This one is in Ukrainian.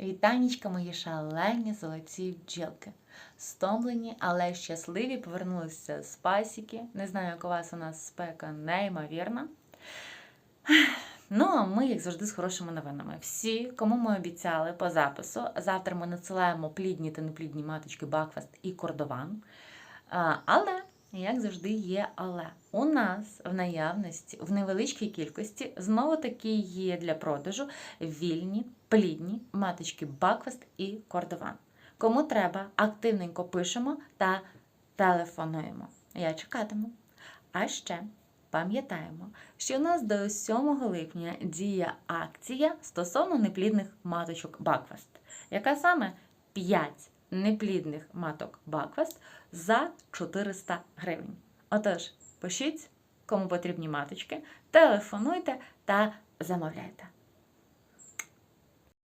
Вітанічка, мої шалені золоті бджілки. Стомлені, але щасливі повернулися з пасіки. Не знаю, як у вас у нас спека неймовірна. Ну, а ми, як завжди, з хорошими новинами. Всі, кому ми обіцяли по запису, завтра ми надсилаємо плідні та неплідні маточки Бакфаст і Кордован. Але, як завжди, є але. У нас в наявності в невеличкій кількості знову таки є для продажу вільні, плідні маточки Бакфаст і Кордован. Кому треба, активненько пишемо та телефонуємо. Я чекатиму. А ще пам'ятаємо, що у нас до 7 липня діє акція стосовно неплідних маточок Бакфаст, яка саме 5 неплідних маток Баквест за 400 гривень. Отож, пишіть, кому потрібні маточки, телефонуйте та замовляйте.